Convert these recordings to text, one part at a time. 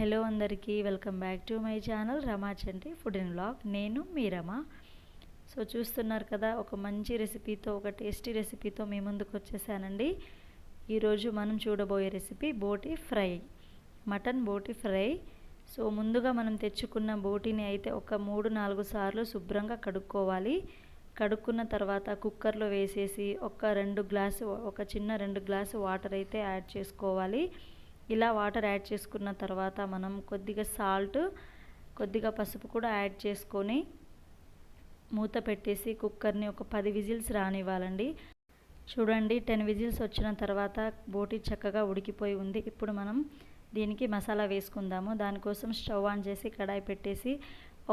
Hello అందరికీ welcome back to my channel Rama Chanti food and blog నేను మీ రమా. So చూస్తున్నారు కదా ఒక మంచి రెసిపీతో ఒక టేస్టీ రెసిపీతో మీ ముందుకు వచ్చేసానండి. ఈరోజు మనం చూడబోయే recipe boti fry mutton boti fry. So ముందుగా మనం తెచ్చుకున్న బోటిని అయితే ఒక మూడు నాలుగు సార్లు శుభ్రంగా కడుక్కోవాలి. కడుక్కున్న తర్వాత కుక్కర్లో వేసేసి ఒక రెండు గ్లాసు ఒక చిన్న రెండు గ్లాసు వాటర్ అయితే యాడ్ చేసుకోవాలి. ఇలా వాటర్ యాడ్ చేసుకున్న తర్వాత మనం కొద్దిగా సాల్ట్ కొద్దిగా పసుపు కూడా యాడ్ చేసుకొని మూత పెట్టేసి కుక్కర్ని ఒక పది విజిల్స్ రానివ్వాలండి. చూడండి టెన్ విజిల్స్ వచ్చిన తర్వాత బోటి చక్కగా ఉడికిపోయి ఉంది. ఇప్పుడు మనం దీనికి మసాలా వేసుకుందాము. దానికోసం స్టవ్ ఆన్ చేసి కడాయి పెట్టేసి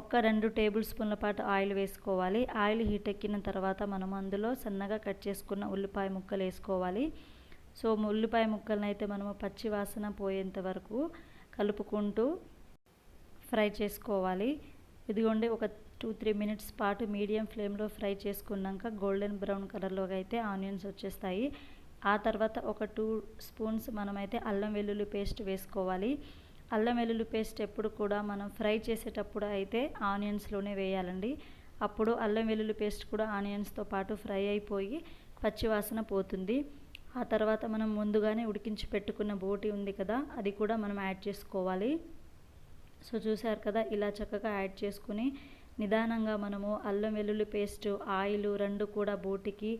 ఒక రెండు టేబుల్ స్పూన్ల పాటు ఆయిల్ వేసుకోవాలి. ఆయిల్ హీట్ ఎక్కిన తర్వాత మనం అందులో సన్నగా కట్ చేసుకున్న ఉల్లిపాయ ముక్కలు వేసుకోవాలి. సో ఉల్లిపాయ ముక్కలను అయితే మనము పచ్చి వాసన పోయేంత వరకు కలుపుకుంటూ ఫ్రై చేసుకోవాలి. ఇదిగోండి ఒక టూ త్రీ మినిట్స్ పాటు మీడియం ఫ్లేమ్లో ఫ్రై చేసుకున్నాక గోల్డెన్ బ్రౌన్ కలర్లోకి అయితే ఆనియన్స్ వచ్చేస్తాయి. ఆ తర్వాత ఒక టూ స్పూన్స్ మనమైతే అల్లం వెల్లుల్లి పేస్ట్ వేసుకోవాలి. అల్లం వెల్లుల్లి పేస్ట్ ఎప్పుడు కూడా మనం ఫ్రై చేసేటప్పుడు అయితే ఆనియన్స్లోనే వేయాలండి. అప్పుడు అల్లం వెల్లుల్లి పేస్ట్ కూడా ఆనియన్స్తో పాటు ఫ్రై అయిపోయి పచ్చివాసన పోతుంది. ఆ తర్వాత మనం ముందుగానే ఉడికించి పెట్టుకున్న బోటి ఉంది కదా అది కూడా మనం యాడ్ చేసుకోవాలి. సో చూసారు కదా ఇలా చక్కగా యాడ్ చేసుకుని నిదానంగా మనము అల్లం వెల్లుల్లి పేస్ట్ ఆయిల్ రెండు కూడా బోటికి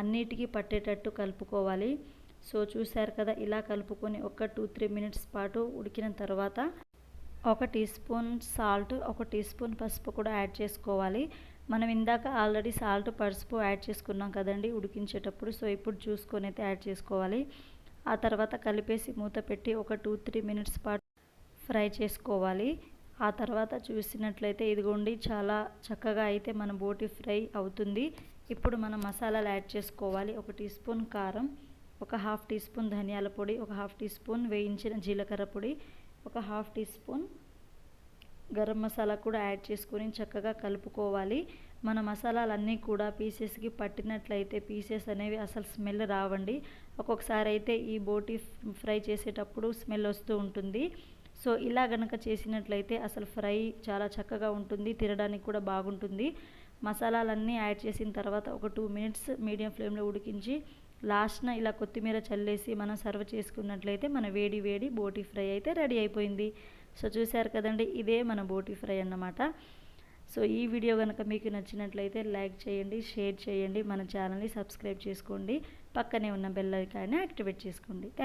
అన్నిటికీ పట్టేటట్టు కలుపుకోవాలి. సో చూసారు కదా ఇలా కలుపుకొని ఒక టూ త్రీ మినిట్స్ పాటు ఉడికిన తర్వాత ఒక టీ స్పూన్ సాల్ట్ ఒక టీ స్పూన్ పసుపు కూడా యాడ్ చేసుకోవాలి. మనం ఇందాక ఆల్రెడీ సాల్ట్ పసుపు యాడ్ చేసుకున్నాం కదండి ఉడికించేటప్పుడు. సో ఇప్పుడు చూసుకొని అయితే యాడ్ చేసుకోవాలి. ఆ తర్వాత కలిపేసి మూత పెట్టి ఒక టూ త్రీ మినిట్స్ పాటు ఫ్రై చేసుకోవాలి. ఆ తర్వాత చూసినట్లయితే ఇదిగోండి చాలా చక్కగా అయితే మన బోటి ఫ్రై అవుతుంది. ఇప్పుడు మనం మసాలాలు యాడ్ చేసుకోవాలి. ఒక టీ స్పూన్ కారం ఒక హాఫ్ టీ స్పూన్ ధనియాల పొడి ఒక హాఫ్ టీ స్పూన్ వేయించిన జీలకర్ర పొడి ఒక half teaspoon garam masala కూడా యాడ్ చేసుకొని చక్కగా కలుపుకోవాలి. మన మసాలాలన్నీ కూడా పీసెస్కి పట్టినట్లయితే పీసెస్ అనేవి అసలు స్మెల్ రావండి. ఒక్కొక్కసారి అయితే ఈ బోటి ఫ్రై చేసేటప్పుడు స్మెల్ వస్తూ ఉంటుంది. సో ఇలా గనక చేసినట్లయితే అసలు ఫ్రై చాలా చక్కగా ఉంటుంది తినడానికి కూడా బాగుంటుంది. మసాలాలన్నీ యాడ్ చేసిన తర్వాత ఒక టూ మినిట్స్ మీడియం ఫ్లేమ్లో ఉడికించి లాస్ట్న ఇలా కొత్తిమీర చల్లేసి మనం సర్వ్ చేసుకున్నట్లయితే మన వేడి వేడి బోటి ఫ్రై అయితే రెడీ అయిపోయింది. సో చూశారు కదండి ఇదే మన బోటి ఫ్రై అన్నమాట. సో ఈ వీడియో కనుక మీకు నచ్చినట్లయితే లైక్ చేయండి షేర్ చేయండి మన ఛానల్ని సబ్స్క్రైబ్ చేసుకోండి పక్కనే ఉన్న బెల్ ఐకాన్ని యాక్టివేట్ చేసుకోండి. థ్యాంక్